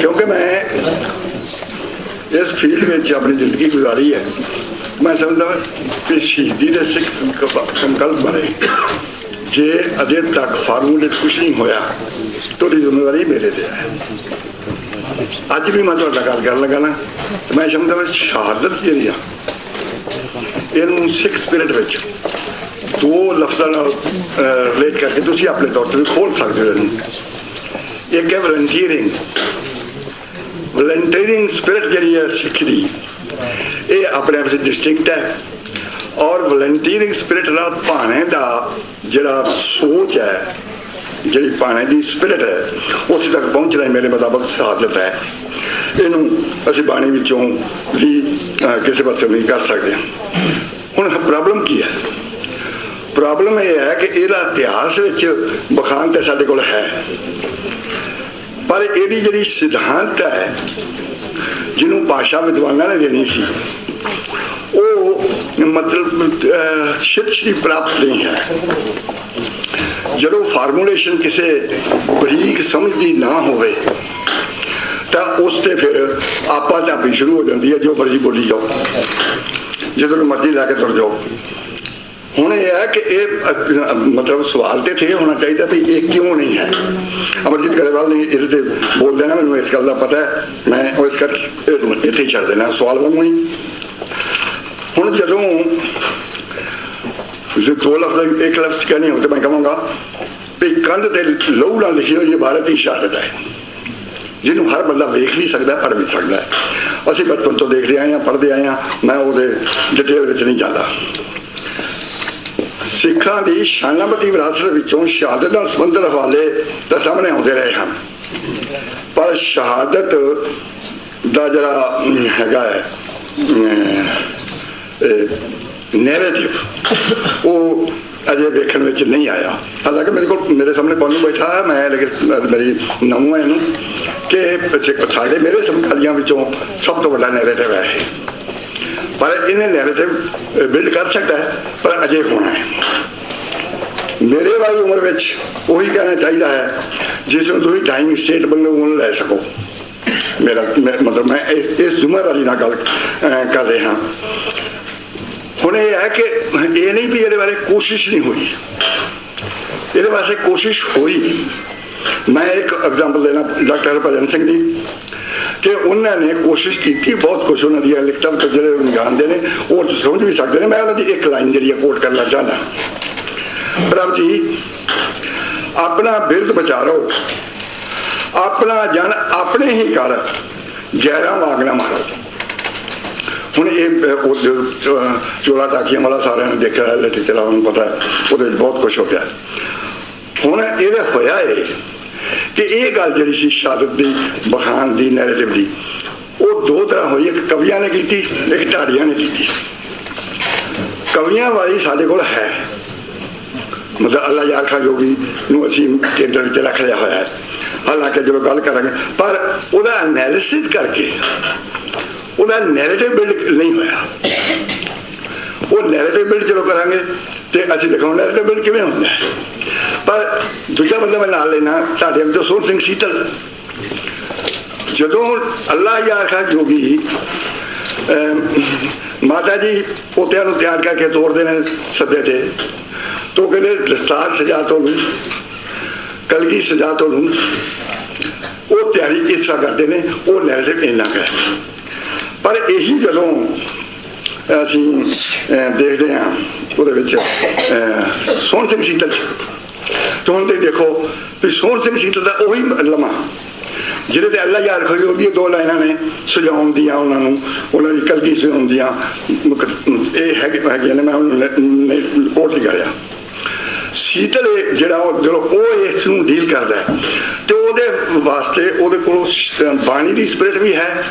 ਕਿਉਂਕਿ ਮੈਂ ਇਸ ਫੀਲਡ ਵਿੱਚ ਆਪਣੀ ਜ਼ਿੰਦਗੀ ਗੁਜ਼ਾਰੀ ਹੈ। ਮੈਂ ਸਮਝਦਾ ਕਿ ਸ਼ਹੀਦੀ ਦੇ ਸਿੱਖ ਸੰਕਲਪ- ਸੰਕਲਪ ਬਾਰੇ ਜੇ ਅਜੇ ਤੱਕ ਫਾਰਮੂਲੇ ਕੁਝ ਨਹੀਂ ਹੋਇਆ, ਤੁਹਾਡੀ ਜ਼ਿੰਮੇਵਾਰੀ ਮੇਰੇ ਤੇ ਹੈ। ਅੱਜ ਵੀ ਮੈਂ ਤੁਹਾਡਾ ਗੱਲ ਕਰਨ ਲੱਗਾ ਨਾ ਮੈਂ ਸਮਝਦਾ ਹਾਂ ਸ਼ਹਾਦਤ ਜਿਹੜੀ ਆ, ਇਹਨੂੰ ਸਿੱਖ ਸਪਿਰਿਟ ਵਿੱਚ ਦੋ ਲਫ਼ਜ਼ਾਂ ਨਾਲ ਰਿਲੇਟ ਕਰਕੇ ਤੁਸੀਂ ਆਪਣੇ ਤੌਰ ਤੇ ਵੀ ਖੋਲ ਸਕਦੇ ਹੋ ਇਹਨੂੰ। ਇੱਕ ਹੈ ਵਲੰਟੀਅਰਿੰਗ ਵਲੰਟੀਅਰਿੰਗ ਸਪਿਰਿਟ ਜਿਹੜੀ ਹੈ ਸਿੱਖ ਦੀ, ਇਹ ਆਪਣੇ ਆਪ ਵਿੱਚ ਡਿਸਟਿੰਕਟ ਹੈ ਔਰ ਵਲੰਟੀਅਰਿੰਗ ਸਪਿਰਿਟ ਨਾਲ ਭਾਣੇ ਦਾ ਜਿਹੜਾ ਸੋਚ ਹੈ, ਜਿਹੜੀ ਭਾਣੇ ਦੀ ਸਪਿਰਿਟ ਹੈ, ਉੱਥੇ ਤੱਕ ਪਹੁੰਚਣਾ ਮੇਰੇ ਮੁਤਾਬਕ ਸਾਧਤ ਹੈ। ਇਹਨੂੰ ਅਸੀਂ ਬਾਣੀ ਵਿੱਚੋਂ ਵੀ ਕਿਸੇ ਪਾਸੇ ਨਹੀਂ ਕਰ ਸਕਦੇ। ਹੁਣ ਪ੍ਰੋਬਲਮ ਕੀ ਹੈ? ਪ੍ਰੋਬਲਮ ਇਹ ਹੈ ਕਿ ਇਹਦਾ ਇਤਿਹਾਸ ਵਿੱਚ ਬਖਾਨ ਤੇ ਸਾਡੇ ਕੋਲ ਹੈ। ਪਰ ਇਹਦੀ ਜਿਹੜੀ ਸਿਧਾਂਤ ਹੈ, ਜਿਹਨੂੰ ਭਾਸ਼ਾ ਵਿਦਵਾਨਾਂ ਨੇ ਦੇਣੀ ਸੀ, ਉਹ ਮਤਲਬ ਸ਼ਿਤ ਸ਼੍ਰੀ ਪ੍ਰਾਪਤ ਨਹੀਂ ਹੈ। ਜਦੋਂ ਫਾਰਮੂਲੇਸ਼ਨ ਕਿਸੇ ਬਰੀਕ ਸਮਝ ਦੀ ਨਾ ਹੋਵੇ, ਤਾਂ ਉਸ ਤੇ ਫਿਰ ਆਪਾ ਝਾਪੀ ਸ਼ੁਰੂ ਹੋ ਜਾਂਦੀ ਹੈ, ਜੋ ਮਰਜ਼ੀ ਬੋਲੀ ਜਾਓ। ਜਦੋਂ ਮਰਜ਼ੀ ਲਾ ਕੇ ਤੁਰ ਜਾਓ। ਹੁਣ ਇਹ ਹੈ ਕਿ ਇਹ, ਮਤਲਬ ਸਵਾਲ ਤੇ ਥੇ ਹੋਣਾ ਚਾਹੀਦਾ ਵੀ ਇਹ ਕਿਉਂ ਨਹੀਂ ਹੈ? ਅਮਰਜੀਤ ਗਰੇਵਾਲ ਨੇ ਇਹਦੇ ਤੇ ਬੋਲ ਦੇਣਾ, ਮੈਨੂੰ ਇਸ ਗੱਲ ਦਾ ਪਤਾ ਹੈ। ਮੈਂ ਉਹ ਇਸ ਕਰ ਇੱਥੇ ਛੱਡ ਦੇਣਾ ਸਵਾਲ ਵਾਂਗੂ ਹੀ। ਹੁਣ ਜਦੋਂ ਜੇ ਦੋ ਲਫ਼ਜ਼ ਇੱਕ ਲਫ਼ਜ਼ ਕਹਿਣੇ ਹੋ ਤਾਂ ਮੈਂ ਕਹਾਂਗਾ ਵੀ ਕੰਧ ਤੇ ਲਹੂ ਨਾਲ ਲਿਖੀ ਹੋਈ ਭਾਰਤ ਦੀ ਸ਼ਹਾਦਤ ਹੈ। ਜਿਹਨੂੰ ਹਰ ਬੰਦਾ ਵੇਖ ਵੀ ਸਕਦਾ, ਪੜ੍ਹ ਵੀ ਸਕਦਾ ਹੈ। ਅਸੀਂ ਬਚਪਨ ਤੋਂ ਦੇਖਦੇ ਆਏ ਹਾਂ, ਪੜ੍ਹਦੇ ਆਏ ਹਾਂ। ਮੈਂ ਉਹਦੇ ਡਿਟੇਲ ਵਿੱਚ ਨਹੀਂ ਜਾਂਦਾ। ਸਿੱਖਾਂ ਦੀ ਸ਼ਾਨਾਮਤੀ ਵਿਰਾਸਤ ਵਿੱਚੋਂ ਸ਼ਹਾਦਤ ਨਾਲ ਸੰਬੰਧਿਤ ਹਵਾਲੇ ਤਾਂ ਸਾਹਮਣੇ ਆਉਂਦੇ ਰਹੇ ਹਨ। ਪਰ ਸ਼ਹਾਦਤ ਦਾ ਜਿਹੜਾ ਹੈਗਾ ਹੈ ਨੈਰੇਟਿਵ ਉਹ ਅਜੇ ਵੇਖਣ ਵਿੱਚ ਨਹੀਂ ਆਇਆ। ਹਾਲਾਂਕਿ ਮੇਰੇ ਕੋਲ, ਮੇਰੇ ਸਾਹਮਣੇ ਪੌਨੂੰ ਬੈਠਾ ਹੈ, ਮੈਂ ਲੇਕਿਨ ਮੇਰੀ ਨਮੂ ਹੈ ਇਹਨੂੰ, ਕਿ ਸਾਡੇ, ਮੇਰੇ ਸਮਕਾਲੀਆਂ ਵਿੱਚੋਂ ਸਭ ਤੋਂ ਵੱਡਾ ਨੈਰੇਟਿਵ ਹੈ ਇਹ। ਪਰ ਇਹਨੇ ਨੈਰੇਟਿਵ ਬਿਲਡ ਕਰ ਸਕਦਾ ਹੈ, ਪਰ ਅਜੇ ਹੋਣਾ ਹੈ। ਮੇਰੇ ਵਾਲੀ ਉਮਰ ਵਿੱਚ ਉਹੀ ਕਹਿਣਾ ਚਾਹੀਦਾ ਹੈ, ਜਿਸ ਨੂੰ ਤੁਸੀਂ ਟਾਈਮ ਸਟੇਟ ਵੱਲੋਂ ਉਹਨੂੰ ਲੈ ਸਕੋ। ਮੇਰਾ ਮਤਲਬ ਮੈਂ ਇਸ ਇਸ ਜ਼ਿੰਮੇਵਾਰੀ ਨਾਲ ਗੱਲ ਕਰ ਰਿਹਾ ਹੁਣ ਇਹ ਹੈ ਕਿ ਇਹ ਨਹੀਂ ਵੀ ਇਹਦੇ ਬਾਰੇ ਕੋਸ਼ਿਸ਼ ਨਹੀਂ ਹੋਈ। ਇਹਦੇ ਵਾਸਤੇ ਕੋਸ਼ਿਸ਼ ਹੋਈ। ਮੈਂ ਇੱਕ ਐਗਜ਼ਾਮਪਲ ਦੇਣਾ, ਡਾਕਟਰ ਭਜਨ ਸਿੰਘ ਦੀ। ਕਿ ਉਹਨਾਂ ਨੇ ਕੋਸ਼ਿਸ਼ ਕੀਤੀ, ਬਹੁਤ ਕੁਝ ਉਹਨਾਂ ਦੀਆਂ ਲਿਖਤਾਂ ਤੋਂ ਜਿਹੜੇ ਜਾਣਦੇ ਨੇ, ਉਹ ਸਮਝ ਵੀ ਸਕਦੇ ਨੇ। ਮੈਂ ਉਹਨਾਂ ਦੀ ਇੱਕ ਲਾਈਨ ਜਿਹੜੀ ਕੋਟ ਕਰਨਾ ਚਾਹੁੰਦਾ ਪ੍ਰਭ ਜੀ, ਆਪਣਾ ਬਿਰਧ ਬਚਾਰੋ ਆਪਣਾ ਜਨ ਆਪਣੇ ਹੀ ਕਰ ਗੈਰਾਂ ਵਾਗ ਮਾਰੋ। ਹੁਣ ਇਹ ਚੋਲਾ ਟਾਕੀਆਂ ਵਾਲਾ ਸਾਰਿਆਂ ਨੇ ਦੇਖਿਆ ਹੈ ਚਲਾ ਨੂੰ ਪਤਾ ਉਹਦੇ ਬਹੁਤ ਕੁਝ ਹੋ ਗਿਆ। ਹੁਣ ਇਹਦਾ ਹੋਇਆ ਇਹ ਕਿ ਇਹ ਗੱਲ ਜਿਹੜੀ ਸੀ ਸ਼ਹਾਦਤ ਦੀ, ਬਖਾਨ ਦੀ ਨੈਰੇਟਿਵ ਦੀ, ਉਹ ਦੋ ਤਰ੍ਹਾਂ ਹੋਈ, ਇੱਕ ਕਵੀਆਂ ਨੇ ਕੀਤੀ, ਇੱਕ ਢਾਡੀਆਂ ਨੇ ਕੀਤੀ। ਕਵੀਆਂ ਵਾਲੀ ਸਾਡੇ ਕੋਲ ਹੈ। ਮਤਲਬ ਅੱਲਾ ਯਾਰ ਖਾ ਜੋਗੀ ਨੂੰ ਅਸੀਂ ਕੇਂਦਰ ਵਿੱਚ ਰੱਖ ਲਿਆ ਹੋਇਆ ਹੈ। ਹਾਲਾਂਕਿ ਜਦੋਂ ਗੱਲ ਕਰਾਂਗੇ, ਪਰ ਉਹਦਾ ਐਨਾਲਿਸਿਸ ਕਰਕੇ ਉਹਦਾ ਨੈਰੇਟਿਵ ਬਿਲਡ ਨਹੀਂ ਹੋਇਆ। ਉਹ ਨੈਰੇਟਿਵ ਬਿਲਡ ਜਦੋਂ ਕਰਾਂਗੇ ਤੇ ਅਸੀਂ ਦੇਖਾਂਗੇ ਨੈਰੇਟਿਵ ਬਿਲਡ ਕਿਵੇਂ ਹੁੰਦਾ ਹੈ। ਪਰ ਦੂਜਾ ਬੰਦਾ ਮੈਂ ਨਾਲ ਲੈਣਾ ਸਾਡੇ ਵਿੱਚੋਂ ਸੋਹਣ ਸਿੰਘ ਸੀਤਲ। ਜਦੋਂ ਅੱਲਾ ਯਾਰ ਖਾ ਜੋਗੀ ਮਾਤਾ ਜੀ ਪੋਤਿਆਂ ਨੂੰ ਤਿਆਰ ਕਰਕੇ ਤੋਰਦੇ ਨੇ ਸੱਦੇ ਤੇ। ਤੋ ਕਹਿੰਦੇ ਦਸਤਾਰ ਸਜਾ ਤੋਂ ਲੂੰ ਕਲਗੀ ਸਜਾ ਤੋਂ ਲੂੰ। ਉਹ ਤਿਆਰੀ ਇਸ ਤਰ੍ਹਾਂ ਕਰਦੇ ਨੇ ਉਹ ਨੈਰੇਟਿਵ ਇੰਨਾ ਕੁ ਹੈ। ਪਰ ਇਹੀ ਜਦੋਂ ਅਸੀਂ ਦੇਖਦੇ ਹਾਂ ਉਹਦੇ ਵਿੱਚ ਅਹ, ਸੋਹਣ ਸਿੰਘ ਸੀਤਲ ਚ ਹੁਣ ਤੇ ਦੇਖੋ ਵੀ ਸੋਹਣ ਸਿੰਘ ਸੀਤਲ ਦਾ ਉਹੀ ਲਮਾ। ਜਿਹਦੇ ਤੇ ਅੱਲਾ ਯਾਰ ਖੋਈ ਉਹਦੀ ਦੋ ਲਾਈਨਾਂ ਨੇ ਸੁਝਾਉਣ ਦੀਆਂ ਉਹਨਾਂ ਨੂੰ, ਉਹਨਾਂ ਦੀ ਕਲਗੀ ਸੁਝਾਉਣ ਦੀਆਂ। ਇਹ ਹੈਗੇ ਹੈਗੀਆਂ ਨੇ, ਮੈਂ ਉਹਨੂੰ ਕੋਟ ਨਹੀਂ ਸੀਤਲ ਜਿਹੜਾ ਉਹ ਜਦੋਂ ਉਹ ਇਸ ਨੂੰ ਡੀਲ ਕਰਦਾ ਹੈ। ਤੇ ਉਹਦੇ ਵਾਸਤੇ ਉਹਦੇ ਕੋਲ ਬਾਣੀ ਦੀ ਸਪਿਰਿਟ ਵੀ ਹੈ,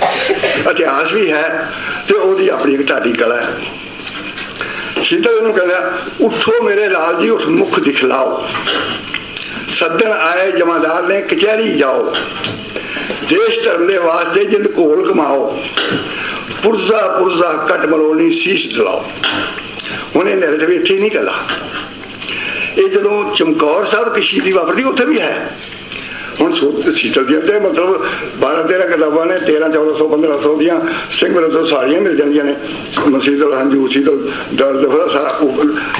ਇਤਿਹਾਸ ਵੀ ਹੈ, ਤੇ ਉਹਦੀ ਆਪਣੀ ਇੱਕ ਢਾਡੀ ਕਲਾ ਹੈ। ਸੀਤਲ ਨੂੰ ਕਹਿੰਦਾ, ਉਠੋ ਮੇਰੇ ਲਾਲ ਜੀ ਉਸ ਮੁਖ ਦਿਖਲਾਓ। ਸੱਦਣ ਆਏ ਜਮਾਦਾਰ ਨੇ ਕਚਹਿਰੀ ਜਾਓ। ਦੇਸ਼ ਧਰਮ ਦੇ ਵਾਸਤੇ ਜਿੰਦ ਘੋਲ ਕਮਾਓ ਪੁਰਜ਼ਾ ਪੁਰਜ਼ਾ ਕੱਟ ਮਰੋਣੀ ਸੀਸ ਦਿਲਾਓ। ਹੁਣ ਇਹ ਨੈਰੇਟਿਵ ਇੱਥੇ ਹੀ ਨਹੀਂ ਕੱਲਾ ਇਹ ਜਦੋਂ ਚਮਕੌਰ ਸਾਹਿਬ ਕਸ਼ੀਦੀ ਵਾਪਰਦੀ, ਉੱਥੇ ਵੀ ਹੈ। ਹੁਣ ਸ਼ੀਤਲ ਦੀਆਂ ਤੇ ਮਤਲਬ 12 13 ਕਿਤਾਬਾਂ ਨੇ 13 1400 1500 ਦੀਆਂ ਸਿੰਘ ਵਿਰੋਧ ਸਾਰੀਆਂ ਮਿਲ ਜਾਂਦੀਆਂ ਨੇ। ਮਸੀਦਲ ਹੰਝੂ ਸ਼ੀਤਲ ਦਰਦ ਸਾਰਾ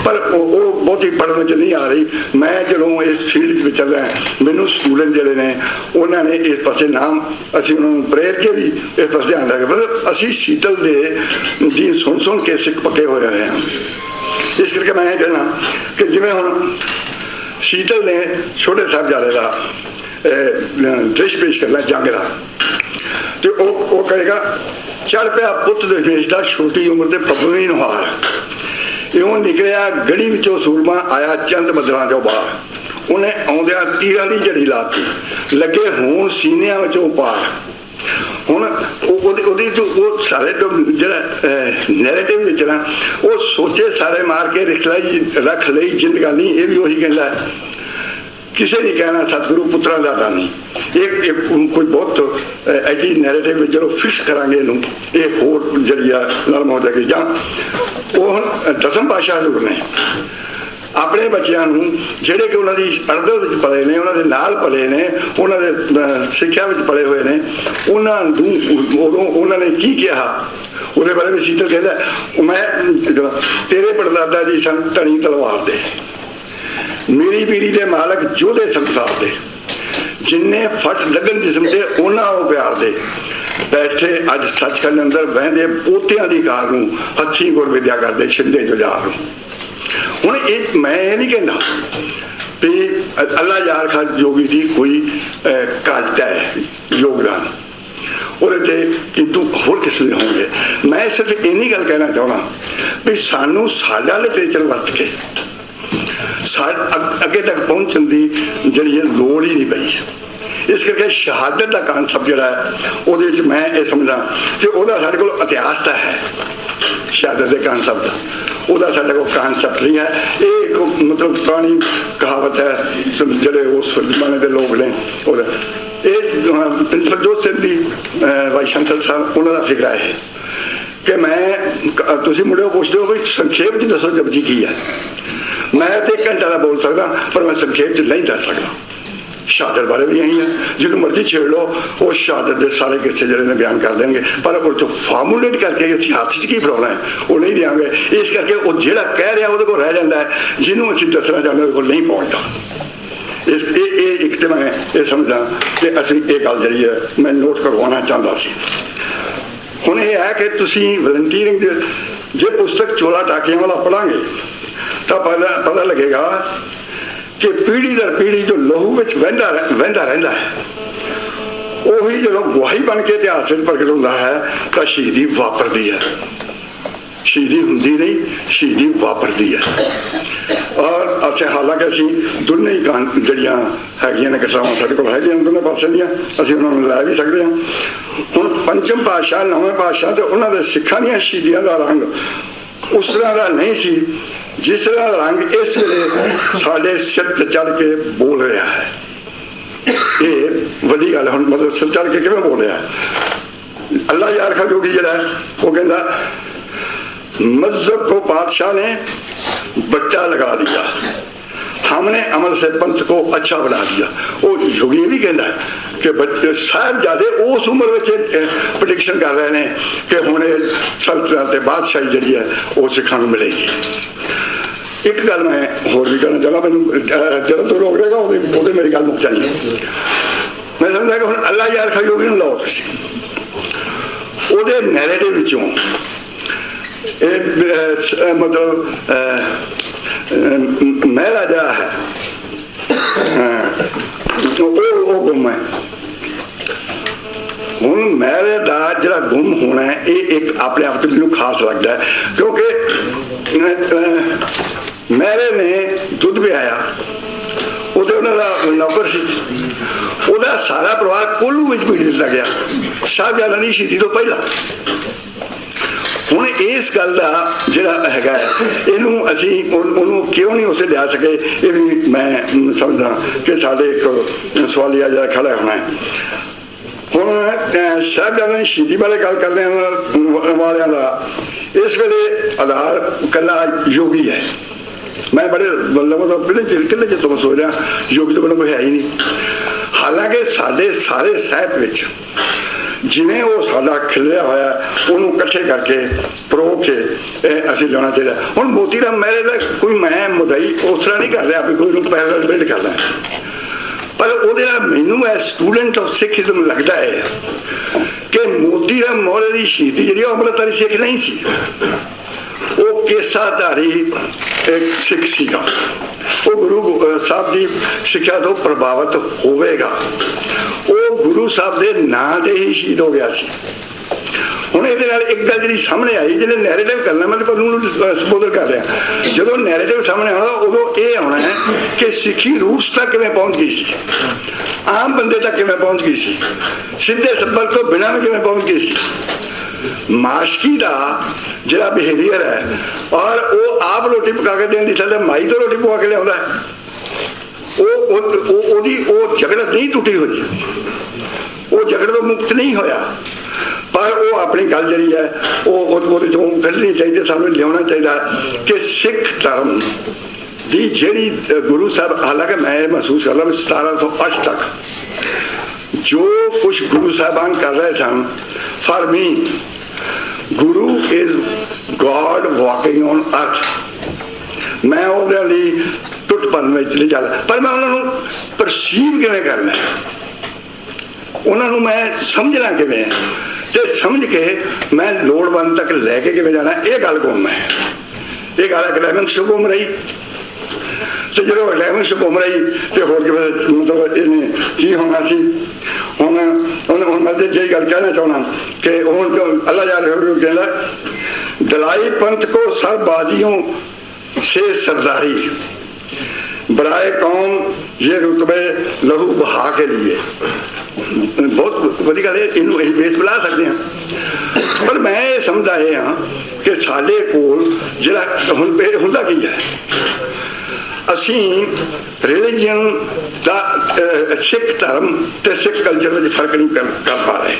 ਪਰ ਉਹ ਬਹੁਤੀ ਪੜ੍ਹਨ ਚ ਨਹੀਂ ਆ ਰਹੀ। ਮੈਂ ਜਦੋਂ ਇਸ ਫੀਲਡ ਵਿੱਚ ਚੱਲਿਆ, ਮੈਨੂੰ ਸਟੂਡੈਂਟ ਜਿਹੜੇ ਨੇ, ਉਹਨਾਂ ਨੇ ਇਸ ਪਾਸੇ ਨਾਮ ਅਸੀਂ ਉਹਨਾਂ ਨੂੰ ਪ੍ਰੇਰ ਕੇ ਵੀ ਇਸ ਪਾਸੇ ਧਿਆਨ ਰੱਖਿਆ। ਅਸੀਂ ਸ਼ੀਤਲ ਦੇ ਦੀ ਸੁਣ ਸੁਣ ਕੇ ਸਿੱਖ ਪੱਕੇ ਹੋਏ ਹੋਏ ਹਾਂ। ਇਸ ਕਰਕੇ ਮੈਂ ਇਹ ਕਹਿਣਾ ਕਿ ਜਿਵੇਂ ਹੁਣ ਸ਼ੀਤਲ ਨੇ ਛੋਟੇ ਸਾਹਿਬਜ਼ਾਦੇ ਦਾ ਦ੍ਰਿਸ਼ ਪੇਸ਼ ਕਰਨਾ ਜੰਗ ਦਾ। ਤੇ ਉਹ ਉਹ ਕਹੇਗਾ ਚੜ ਪਿਆ ਪੁੱਤ ਦੇ ਦੇਸ਼ ਦਾ ਛੋਟੀ ਉਮਰ ਦੇ ਪੱਬਵੀਂ ਨੁਹਾਰ। ਇਉਂ ਨਿਕਲਿਆ ਗੜੀ ਵਿੱਚੋਂ ਸੂਰਮਾ ਆਇਆ ਚੰਦ ਬੱਦਲਾਂ ਚੋਂ ਬਾਹਰ। ਉਹਨੇ ਆਉਂਦਿਆਂ ਤੀਰਾਂ ਦੀ ਝੜੀ ਲਾਤੀ। ਲੱਗੇ ਹੋਣ ਸੀਨਿਆਂ ਵਿੱਚੋਂ ਪਾਰ ਹੁਣ ਉਹਦੀ ਉਹਦੀ ਉਹ ਸਾਰੇ ਤੋਂ ਜਿਹੜਾ ਨੈਰੇਟਿਵ ਵਿੱਚ ਨਾ, ਉਹ ਸੋਚੇ ਸਾਰੇ ਮਾਰ ਕੇ ਰੱਖ ਲਈ ਰੱਖ ਲਈ, ਜ਼ਿੰਦਗਾਨੀ, ਇਹ ਵੀ ਉਹੀ ਕਹਿੰਦਾ ਹੈ। ਕਿਸੇ ਨੇ ਕਹਿਣਾ ਸਤਿਗੁਰੂ ਪੁੱਤਰਾਂ ਦਾ ਦਾਨੀ ਇਹ ਕੋਈ ਬਹੁਤ ਐਡੀ ਨੈਰੇਟਿਵ ਜਦੋਂ ਫਿਕਸ ਕਰਾਂਗੇ ਇਹਨੂੰ, ਇਹ ਹੋਰ ਜਰੀਆ ਨਾਲ ਹੋ ਜਾਏਗੀ ਜਾਂ ਉਹ ਦਸਮ ਪਾਸ਼ਾ ਹਜ਼ੂਰ ਨੇ। ਆਪਣੇ ਬੱਚਿਆਂ ਨੂੰ ਜਿਹੜੇ ਕਿ ਉਹਨਾਂ ਦੀ ਅਰਦਲ ਵਿੱਚ ਪਲੇ ਨੇ, ਉਹਨਾਂ ਦੇ ਨਾਲ ਪਲੇ ਨੇ, ਉਹਨਾਂ ਦੇ ਸਿੱਖਿਆ ਵਿੱਚ ਪਲੇ ਹੋਏ ਨੇ, ਉਹਨਾਂ ਨੂੰ ਉਦੋਂ ਉਹਨਾਂ ਨੇ ਕੀ ਕਿਹਾ? ਉਹਦੇ ਬਾਰੇ ਵੀ ਸੀਤਲ ਕਹਿੰਦਾ, ਮੈਂ, ਤੇਰੇ ਪੜਦਾਦਾ ਜੀ ਸਨ ਧਣੀ ਤਲਵਾਰ ਦੇ ਮੇਰੀ ਪੀਰੀ ਦੇ ਮਾਲਕ ਜੋਧੇ ਸੰਸਾਰ ਦੇ। ਜਿੰਨੇ ਫਟ ਲੱਗਣ ਜਿਸਮ ਤੇ ਉਹਨਾਂ ਉਹ ਪਿਆਰ ਦੇ। ਬੈਠੇ ਅੱਜ ਸੱਚਖੰਡ ਅੰਦਰ ਬਹਿੰਦੇ ਪੋਤਿਆਂ ਦੀ ਕਾਰ ਨੂੰ ਹੱਥੀਂ ਗੁਰ ਵਿਦਿਆ ਕਰਦੇ ਛਿੰਦੇ ਜੁਝਾਰ ਨੂੰ। ਹੁਣ ਇਹ ਮੈਂ ਇਹ ਨਹੀਂ ਕਹਿੰਦਾ ਵੀ ਅੱਲਾ ਯਾਰ ਖਾਨ ਜੋਗੀ ਦੀ ਕੋਈ ਅਹ, ਘਾਟ ਹੈ ਯੋਗਦਾਨ। ਉਹਦੇ ਤੇ ਕਿੰਤੂ ਹੋਰ ਕਿਸੇ ਦੇ ਹੋਣਗੇ? ਮੈਂ ਸਿਰਫ ਇੰਨੀ ਗੱਲ ਕਹਿਣਾ ਚਾਹਣਾ ਵੀ ਸਾਨੂੰ ਸਾਡਾ ਲਿਟਰੇਚਰ ਵਰਤ ਕੇ ਅੱਗੇ ਤੱਕ ਪਹੁੰਚਣ ਦੀ ਜਿਹੜੀ ਲੋੜ ਹੀ ਨਹੀਂ ਪਈ। ਇਸ ਕਰਕੇ ਸ਼ਹਾਦਤ ਦਾ ਕਨਸੈਪਟ ਜਿਹੜਾ ਹੈ ਉਹਦੇ ਵਿੱਚ ਮੈਂ ਇਹ ਸਮਝਦਾ ਕਿ ਉਹਦਾ ਸਾਡੇ ਕੋਲ ਇਤਿਹਾਸ ਤਾਂ ਹੈ। ਸ਼ਹਾਦਤ ਦੇ ਕਨਸੈਪਟ ਦਾ। ਉਹਦਾ ਸਾਡੇ ਕੋਲ ਕਨਸੈਪਟ ਨਹੀਂ ਹੈ। ਇਹ ਇੱਕ ਮਤਲਬ ਪੁਰਾਣੀ ਕਹਾਵਤ ਹੈ ਜਿਹੜੇ ਉਸ ਜ਼ਮਾਨੇ ਦੇ ਲੋਕ ਨੇ ਉਹਦਾ। ਇਹ ਪ੍ਰਿੰਸੀਪਲ ਜੋਤ ਸਿੰਘ ਦੀ ਅਹ, ਵਾਈ ਸ਼ੰਕਰ ਸਾਹਿਬ ਉਹਨਾਂ ਦਾ ਫਿਕਰ ਹੈ ਕਿ ਮੈਂ ਤੁਸੀਂ ਮੁੰਡਿਓ ਪੁੱਛਦੇ ਹੋ ਵੀ ਸੰਖੇਪ ਚ ਦੱਸੋ ਜਪਜੀ ਕੀ ਹੈ। ਮੈਂ ਤੇ ਇੱਕ ਘੰਟਾ ਦਾ ਬੋਲ ਸਕਦਾ, ਪਰ ਮੈਂ ਸੰਖੇਪ ਚ ਨਹੀਂ ਦੱਸ ਸਕਦਾ। ਸ਼ਹਾਦਤ ਬਾਰੇ ਵੀ ਇਹੀ ਹੈ। ਜਿਹਨੂੰ ਮਰਜ਼ੀ ਛੇੜ ਲਓ, ਉਹ ਸ਼ਹਾਦਤ ਦੇ ਸਾਰੇ ਕਿੱਸੇ ਜਿਹੜੇ ਨੇ ਬਿਆਨ ਕਰ ਦੇਣਗੇ। ਪਰ ਉਹ ਚ ਫਾਰਮੂਲੇਟ ਕਰਕੇ ਉਸ ਹੱਥ 'ਚ ਕੀ ਫੜਾਉਣਾ ਹੈ, ਉਹ ਨਹੀਂ ਦਿਆਂਗੇ। ਇਸ ਕਰਕੇ ਉਹ ਜਿਹੜਾ ਕਹਿ ਰਿਹਾ ਉਹਦੇ ਕੋਲ ਰਹਿ ਜਾਂਦਾ ਹੈ। ਜਿਹਨੂੰ ਅਸੀਂ ਦੱਸਣਾ ਚਾਹੁੰਦੇ ਉਹਦੇ ਕੋਲ ਨਹੀਂ ਪਹੁੰਚਦਾ। ਇਸ ਇਹ ਇਹ ਇੱਕ ਤੇ ਮੈਂ ਇਹ ਸਮਝਦਾ ਕਿ ਅਸੀਂ ਇਹ ਗੱਲ ਜਿਹੜੀ ਹੈ, ਮੈਂ ਨੋਟ ਕਰਵਾਉਣਾ ਚਾਹੁੰਦਾ ਸੀ। ਹੁਣ ਇਹ ਹੈ ਕਿ ਤੁਸੀਂ ਵਲੰਟੀਅਰਿੰਗ ਦੇ ਜੇ ਪੁਸਤਕ ਚੋਲਾ ਟਾਕਿਆਂ ਵਾਲਾ ਪੜਾਂਗੇ ਤਾਂ ਪਤਾ ਪਤਾ ਲੱਗੇਗਾ ਕਿ ਪੀੜੀ ਦਰ ਪੀੜੀ ਜੋ ਲਹੂ ਵਿੱਚ ਵਹਿੰਦਾ ਵਹਿੰਦਾ ਰਹਿੰਦਾ ਹੈ, ਉਹੀ ਜਦੋਂ ਗਵਾਹੀ ਬਣ ਕੇ ਇਤਿਹਾਸ ਵਿੱਚ ਪ੍ਰਗਟ ਹੁੰਦਾ ਹੈ, ਤਾਂ ਸ਼ਹੀਦੀ ਵਾਪਰਦੀ ਹੈ। ਸ਼ਹੀਦੀ ਹੁੰਦੀ ਨਹੀਂ, ਸ਼ਹੀਦੀ ਵਾਪਰਦੀ ਹੈ। ਔਰ ਅੱਛਾ, ਹਾਲਾਂਕਿ ਅਸੀਂ ਦੋਨੇ ਹੀ ਕਾਂ ਜਿਹੜੀਆਂ ਹੈਗੀਆਂ ਨੇ ਘਟਨਾਵਾਂ ਸਾਡੇ ਕੋਲ ਹੈਗੀਆਂ ਦੋਨੇ ਪਾਸੇ ਦੀਆਂ, ਅਸੀਂ ਉਹਨਾਂ ਨੂੰ ਲੈ ਵੀ ਸਕਦੇ ਹਾਂ। ਹੁਣ ਪੰਚਮ ਪਾਸ਼ਾ ਨਵੇਂ ਪਾਸ਼ਾ ਤੇ ਉਹਨਾਂ ਦੇ ਸਿੱਖਾਂ ਦੀਆਂ ਸ਼ਹੀਦੀਆਂ ਦਾ ਰੰਗ ਉਸ ਤਰ੍ਹਾਂ ਦਾ ਨਹੀਂ ਸੀ। ਜਿਸ ਤਰ੍ਹਾਂ ਦਾ ਰੰਗ ਇਸ ਵੇਲੇ ਸਾਡੇ ਸਿਰ ਤੇ ਚੜ ਕੇ ਬੋਲ ਰਿਹਾ ਹੈ ਇਹ ਵੱਡੀ ਗੱਲ ਹੈ। ਹੁਣ ਮਤਲਬ ਸਿਰ ਚੜ ਕੇ ਕਿਵੇਂ ਬੋਲ ਰਿਹਾ ਹੈ ਅੱਲਾ ਯਾਰ ਖਾ ਜੋਗੀ ਜਿਹੜਾ ਹੈ, ਉਹ ਕਹਿੰਦਾ मजहब को बादशाह ने बट्टा लगा दिया हमने अमल से पंथ को अच्छा बना दिया ਉਹ ਯੋਗੀ ਇਹ ਵੀ ਕਹਿੰਦਾ ਹੈ ਕਿ ਬੱਚੇ ਸਾਹਿਬ ਜਿਆਦੇ ਉਸ ਉਮਰ ਵਿੱਚ ਪ੍ਰੈਡਿਕਸ਼ਨ ਕਰ ਰਹੇ ਨੇ ਕਿ ਹੁਣ ਇਹ ਸਲਤਨਤ ਤੇ ਬਾਦਸ਼ਾਹੀ ਜਿਹੜੀ ਇੱਕ ਗੱਲ ਮੈਂ ਹੋਰ ਵੀ ਕਹਿਣਾ ਚਾਹੁੰਦਾ ਮੈਨੂੰ ਅਹ, ਜਦੋਂ ਤੋਂ ਰੋਕ ਰਹੇਗਾ ਉਹਦੇ ਉਹਦੇ ਮੇਰੀ ਗੱਲ ਮੁੱਕ ਜਾਣੀ ਮੈਂ ਸਮਝਦਾ ਕਿ ਹੁਣ ਅੱਲਾ ਯਾਰ ਖਯੋਗੀ ਨੂੰ ਲਾਓ ਤੁਸੀਂ। ਉਹਦੇ ਨੈਰੇਟਿਵ ਵਿੱਚੋਂ ਇਹ ਮਤਲਬ ਅਹ, ਮਹਿਰਾ ਜਿਹੜਾ ਹੈ। ਉਹ ਉਹ ਗੁੰਮ ਹੈ। ਹੁਣ ਮਹਿਰੇ ਦਾ ਜਿਹੜਾ ਗੁੰਮ ਹੋਣਾ ਇਹ ਇੱਕ ਆਪਣੇ ਆਪ ਤੇ ਮੈਨੂੰ ਖਾਸ ਲੱਗਦਾ ਕਿਉਂਕਿ ਮਹਿਰੇ ਨੇ ਦੁੱਧ ਪਿਆਇਆ। ਉਹਦੇ ਉਹਨਾਂ ਦਾ ਨੌਕਰ ਸੀ। ਉਹਦਾ ਸਾਰਾ ਪਰਿਵਾਰ ਕੋਲੂ ਵਿੱਚ ਪੀੜ ਦਿੱਤਾ ਗਿਆ। ਸਾਹਿਬਜ਼ਾਦਾ ਦੀ ਸ਼ਹੀਦੀ ਤੋਂ ਪਹਿਲਾਂ। ਹੁਣ ਇਸ ਗੱਲ ਦਾ ਜਿਹੜਾ ਹੈਗਾ ਇਹਨੂੰ ਅਸੀਂ ਉਹਨੂੰ ਕਿਉਂ ਨਹੀਂ ਉਸੇ ਲਿਆ ਸਕੇ ਇਹ ਵੀ ਮੈਂ ਸਮਝਦਾ ਕਿ ਸਾਡੇ ਇੱਕ ਸਵਾਲੀਆ ਜਿਹੜਾ ਖੜਾ ਹੋਣਾ ਹੈ। ਹੁਣ ਅਹ, ਸਾਹਿਬਜ਼ਾਦਿਆਂ ਦੀ ਸ਼ਹੀਦੀ ਬਾਰੇ ਗੱਲ ਕਰਦੇ ਹਾਂ ਵਾਲਿਆਂ ਦਾ। ਇਸ ਵੇਲੇ ਆਧਾਰ ਕੱਲਾ ਯੋਗੀ ਹੈ। ਮੈਂ ਬੜੇ ਬੱਲੇ ਤੋਂ ਪਹਿਲੇ ਜਿਹੜੇ ਕਿੰਨੇ ਜਿੱਤੋਂ ਸੋਚ ਰਿਹਾ ਯੋਗੀ ਤੋਂ ਬਿਨਾਂ ਕੋਈ ਹੈ ਹੀ ਨਹੀਂ। ਹਾਲਾਂਕਿ ਸਾਡੇ ਸਾਰੇ ਸਾਹਿਤ ਵਿੱਚ ਜਿਵੇਂ ਉਹ ਸਾਡਾ ਖਿਲਿਆ ਹੋਇਆ, ਉਹਨੂੰ ਇਕੱਠੇ ਕਰਕੇ ਪਰੋ ਕੇ ਅਸੀਂ ਲਿਆਉਣਾ ਚਾਹੀਦਾ। ਹੁਣ ਮੋਤੀ ਰਾਮ ਮਹਿਰੇ ਦਾ ਕੋਈ ਮੈਂ ਮੁਦਈ ਉਸ ਤਰ੍ਹਾਂ ਨਹੀਂ ਕਰ ਰਿਹਾ ਵੀ ਕੋਈ ਨੂੰ ਪੈਰਲ ਬਿਲਡ ਕਰਦਾ। ਪਰ ਉਹਦੇ ਨਾਲ ਮੈਨੂੰ ਐ ਸਟੂਡੈਂਟ ਆਫ ਸਿੱਖੀਜ਼ਮ ਲੱਗਦਾ ਹੈ ਕਿ ਮੋਤੀ ਰਾਮ ਮੋਹਰੇ ਦੀ ਸ਼ਹੀਦੀ ਜਿਹੜੀ ਉਹ ਅੰਮ੍ਰਿਤਧਾਰੀ ਸਿੱਖ ਨਹੀਂ ਸੀ। ਉਹ ਕੇਸਾਧਾਰੀ ਇੱਕ ਸਿੱਖ ਸੀਗਾ। ਉਹ ਗੁਰੂ ਸਾਹਿਬ ਦੀ ਸਿੱਖਿਆ ਤੋਂ ਪ੍ਰਭਾਵਿਤ ਹੋਵੇਗਾ। ਉਹ ਗੁਰੂ ਸਾਹਿਬ ਦੇ ਨਾਂ ਤੇ ਹੀ ਸ਼ਹੀਦ ਹੋ ਗਿਆ ਸੀ। ਹੁਣ ਇਹਦੇ ਨਾਲ ਇੱਕ ਗੱਲ ਜਿਹੜੀ ਸਾਹਮਣੇ ਆਈ, ਜਿਹਨੇ ਨੈਰੇਟਿਵ ਕਰਨਾ, ਮੈਂ ਤਾਂ ਨੂੰ ਸੰਬੋਧਨ ਕਰ ਰਿਹਾ। ਜਦੋਂ ਨੈਰੇਟਿਵ ਸਾਹਮਣੇ ਆਉਣਾ, ਉਦੋਂ ਇਹ ਆਉਣਾ ਹੈ ਕਿ ਸਿੱਖੀ ਰੂਟਸ ਤੱਕ ਕਿਵੇਂ ਪਹੁੰਚ ਗਈ ਸੀ? ਆਮ ਬੰਦੇ ਤੱਕ ਕਿਵੇਂ ਪਹੁੰਚ ਗਈ ਸੀ? ਸਿੱਧੇ ਸੰਪਰਕ ਤੋਂ ਬਿਨਾਂ ਵੀ ਕਿਵੇਂ ਪਹੁੰਚ ਗਈ ਸੀ? ਮਾਸ਼ਕੀ ਦਾ ਜਿਹੜਾ ਬਿਹੇਵੀਅਰ ਹੈ। ਔਰ ਉਹ ਆਪ ਰੋਟੀ ਪਕਾ ਕੇ ਦੇਣ ਦੀ ਥਾਂ ਮਾਈ ਤੋਂ ਰੋਟੀ ਪਕਾ ਕੇ ਲਿਆਉਂਦਾ ਉਹ ਉਹਦੀ ਉਹ ਝਗੜਾ ਨਹੀਂ ਟੁੱਟੀ ਹੋਈ। ਉਹ ਝਗੜੇ ਤੋਂ ਮੁਕਤ ਨਹੀਂ ਹੋਇਆ। ਪਰ ਉਹ ਆਪਣੀ ਗੱਲ ਜਿਹੜੀ ਹੈ, ਉਹ ਉਹਦੇ ਚੋਂ ਕੱਢਣੀ ਚਾਹੀਦੀ ਸਾਨੂੰ ਲਿਆਉਣਾ ਚਾਹੀਦਾ ਕਿ ਸਿੱਖ ਧਰਮ ਦੀ ਜਿਹੜੀ ਗੁਰੂ ਸਾਹਿਬ, ਹਾਲਾਂਕਿ ਮੈਂ ਇਹ ਮਹਿਸੂਸ ਕਰਦਾ ਵੀ 1708 ਤੱਕ ਜੋ ਕੁਝ ਗੁਰੂ ਸਾਹਿਬਾਨ ਕਰ ਰਹੇ ਸਨ for me guru is God walking on earth ਮੈਂ ਉਹਦੇ ਲਈ ਟੁੱਟ ਵਿੱਚ ਨਹੀਂ ਚੱਲ ਪਰ ਮੈਂ ਉਹਨਾਂ ਨੂੰ ਪਰਸੀਵ ਕਿਵੇਂ ਕਰਨਾ ਉਹਨਾਂ ਨੂੰ ਮੈਂ ਸਮਝਣਾ ਕਿਵੇਂ ਤੇ ਸਮਝ ਕੇ ਮੈਂ ਲੋੜਵੰਦ ਤੱਕ ਲੈ ਕੇ ਕਿਵੇਂ ਜਾਣਾ ਇਹ ਗੱਲ ਗੁੰਮ ਹੈ ਇਹ ਗੱਲ ਅਕੈਡਮਿਕ ਸ਼ੁਭਮ ਰਹੀ ਤੇ ਜਦੋਂ ਅਕੈਡਮਿਕ ਸ਼ੁਭਮ ਰਹੀ ਤੇ ਹੋਰ ਕਿਵੇਂ ਮਤਲਬ ਇਹਨੇ ਕੀ ਹੋਣਾ ਸੀ? ਹੁਣ ਹੁਣ ਮੈਂ ਤੇ ਜਿਹੜੀ ਗੱਲ ਕਹਿਣਾ ਚਾਹਣਾ कि उन अल्लाह कहला दलाई पंथ को सर बाजियों से सरदारी बराए कौम ये रुतबे लहू बहा के लिए ਬਹੁਤ ਵਧੀਆ ਗੱਲ ਹੈ, ਇਹਨੂੰ ਅਸੀਂ ਬੇਸ ਬੁਲਾ ਸਕਦੇ ਹਾਂ। ਪਰ ਮੈਂ ਇਹ ਸਮਝਦਾ ਇਹ ਕਿ ਸਾਡੇ ਕੋਲ ਜਿਹੜਾ ਹੁਣ ਹੁੰਦਾ ਕੀ ਹੈ? ਅਸੀਂ ਰਿਲੀਜੀਅਨ ਦਾ ਸਿੱਖ ਧਰਮ ਤੇ ਸਿੱਖ ਕਲਚਰ ਵਿੱਚ ਫ਼ਰਕ ਨਹੀਂ ਕਰ ਪਾ ਰਹੇ।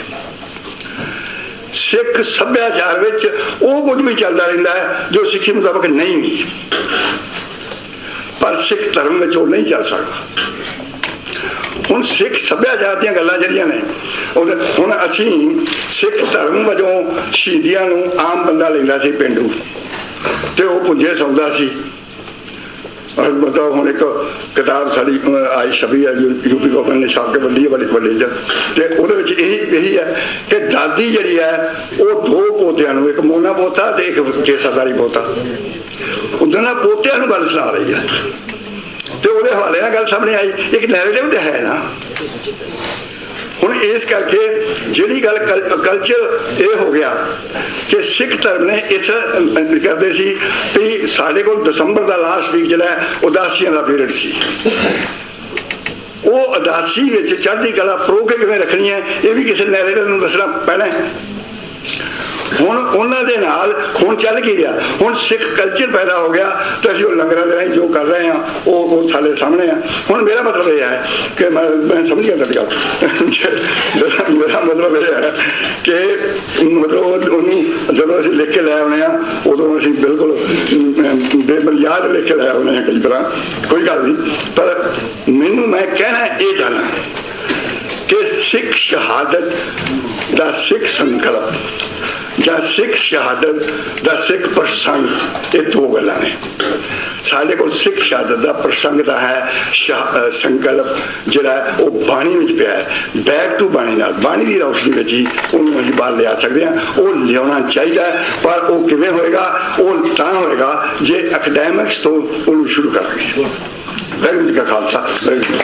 ਸਿੱਖ ਸੱਭਿਆਚਾਰ ਵਿੱਚ ਉਹ ਕੁਝ ਵੀ ਚੱਲਦਾ ਰਹਿੰਦਾ ਹੈ ਜੋ ਸਿੱਖੀ ਮੁਤਾਬਕ ਨਹੀਂ ਵੀ। ਪਰ ਸਿੱਖ ਧਰਮ ਵਿੱਚ ਉਹ ਨਹੀਂ ਚੱਲ ਸਕਦਾ। ਹੁਣ ਸਿੱਖ ਸੱਭਿਆਚਾਰ ਦੀਆਂ ਗੱਲਾਂ ਜਿਹੜੀਆਂ ਨੇ, ਉਹ ਹੁਣ ਅਸੀਂ ਸਿੱਖ ਧਰਮ ਵਜੋਂ ਸ਼ਹੀਦੀਆਂ ਨੂੰ ਆਮ ਬੰਦਾ ਲੈਂਦਾ ਸੀ ਪਿੰਡੂ। ਤੇ ਉਹ ਪੁੰਜੇ ਸੌਂਦਾ ਸੀ। ਔਰ ਮਤਲਬ ਹੁਣ ਇੱਕ ਕਿਤਾਬ ਸਾਡੀ ਅਹ, ਆਈ ਛਪੀ ਹੈ ਯੂਪੀ ਗਵਰਨਮੈਂਟ ਨੇ ਛਾਪ ਵੱਡੀ ਵੱਡੀ ਤੇ ਉਹਦੇ ਵਿੱਚ ਇਹੀ ਇਹੀ ਹੈ ਕਿ ਦਾਦੀ ਜਿਹੜੀ ਹੈ ਉਹ ਦੋ ਪੋਤਿਆਂ ਨੂੰ ਇੱਕ ਮੋਨਾ ਪੋਤਾ ਤੇ ਇੱਕ ਕੇਸਾਦਾਰੀ ਪੋਤਾ। ਉਹਨਾਂ ਨਾਲ ਪੋਤਿਆਂ ਨੂੰ ਗੱਲ ਸੁਣਾ ਰਹੀ ਹੈ। ਤੇ ਉਹਦੇ ਹਵਾਲੇ ਨਾਲ ਗੱਲ ਸਾਹਮਣੇ ਆਈ ਇੱਕ ਨੈਰੇਟਿਵ ਤੇ ਹੈ ਨਾ। ਹੁਣ ਇਸ ਕਰਕੇ ਜਿਹੜੀ ਗੱਲ ਕਲਚਰ ਇਹ ਹੋ ਗਿਆ ਕਿ ਸਿੱਖ ਧਰਮ ਨੇ ਇਸ ਕਰਦੇ ਸੀ ਕਿ ਸਾਡੇ ਕੋਲ ਦਸੰਬਰ ਦਾ ਲਾਸਟ ਵੀਕ ਜਿਹੜਾ ਉਦਾਸੀਆਂ ਦਾ ਪੀਰੀਅਡ ਸੀ। ਉਹ ਉਦਾਸੀ ਵਿੱਚ ਚੜ੍ਹਦੀ ਕਲਾ ਪ੍ਰੋ ਕੇ ਕਿਵੇਂ ਰੱਖਣੀ ਹੈ, ਇਹ ਵੀ ਕਿਸੇ ਨੈਰੇਟਿਵ ਨੂੰ ਦੱਸਣਾ ਪੈਣਾ ਹੈ। ਹੁਣ ਉਹਨਾਂ ਦੇ ਨਾਲ ਹੁਣ ਚੱਲ ਕੀ ਰਿਹਾ? ਹੁਣ ਸਿੱਖ ਕਲਚਰ ਪੈਦਾ ਹੋ ਗਿਆ ਤੇ ਅਸੀਂ ਉਹ ਲੰਗਰਾਂ ਦੇ ਰਾਹੀਂ ਜੋ ਕਰ ਰਹੇ ਹਾਂ ਉਹ ਉਹ ਸਾਡੇ ਸਾਹਮਣੇ ਆ। ਹੁਣ ਮੇਰਾ ਮਤਲਬ ਇਹ ਹੈ ਕਿ ਮੈਂ ਮੈਂ ਸਮਝ ਗਿਆ ਤੁਹਾਡੀ ਗੱਲ। ਮੇਰਾ- ਮਤਲਬ ਇਹ ਹੈ ਕਿ ਮਤਲਬ ਉਹਨੂੰ ਜਦੋਂ ਅਸੀਂ ਲਿਖ ਕੇ ਲੈ ਆਉਣੇ ਆ ਉਦੋਂ ਅਸੀਂ ਬਿਲਕੁਲ ਅਮ, ਬੇਬੁਨਿਆਦ ਲਿਖ ਕੇ ਲੈ ਆਉਣੇ ਆ ਕਈ ਤਰ੍ਹਾਂ। ਕੋਈ ਗੱਲ ਨਹੀਂ। ਪਰ ਮੈਨੂੰ ਮੈਂ ਕਹਿਣਾ ਇਹ ਚਾਹਨਾ ਕਿ ਸਿੱਖ ਸ਼ਹਾਦਤ ਦਾ ਸਿੱਖ ਸੰਕਲਪ ਜਾਂ ਸਿੱਖ ਸ਼ਹਾਦਤ ਦਾ ਸਿੱਖ ਪ੍ਰਸੰਗ, ਇਹ ਦੋ ਗੱਲਾਂ ਨੇ। ਸਾਡੇ ਕੋਲ ਸਿੱਖ ਸ਼ਹਾਦਤ ਦਾ ਪ੍ਰਸੰਗ ਦਾ ਹੈ ਸੰਕਲਪ ਜਿਹੜਾ ਉਹ ਬਾਣੀ ਵਿੱਚ ਪਿਆ ਹੈ। ਬੈਕ ਟੂ ਬਾਣੀ ਨਾਲ, ਬਾਣੀ ਦੀ ਰੌਸ਼ਨੀ ਵਿੱਚ ਹੀ ਉਹਨੂੰ ਅਸੀਂ ਬਾਹਰ ਲਿਆ ਸਕਦੇ ਹਾਂ। ਉਹ ਲਿਆਉਣਾ ਚਾਹੀਦਾ ਪਰ ਉਹ ਕਿਵੇਂ ਹੋਏਗਾ, ਉਹ ਤਾਂ ਹੋਏਗਾ ਜੇ ਅਕੈਡੈਮਿਕਸ ਤੋਂ ਉਹਨੂੰ ਸ਼ੁਰੂ ਕਰਾਂਗੇ। ਵੈਗਰੂ ਦਾ ਖਾਲਸਾ ਵੈਗਰੂ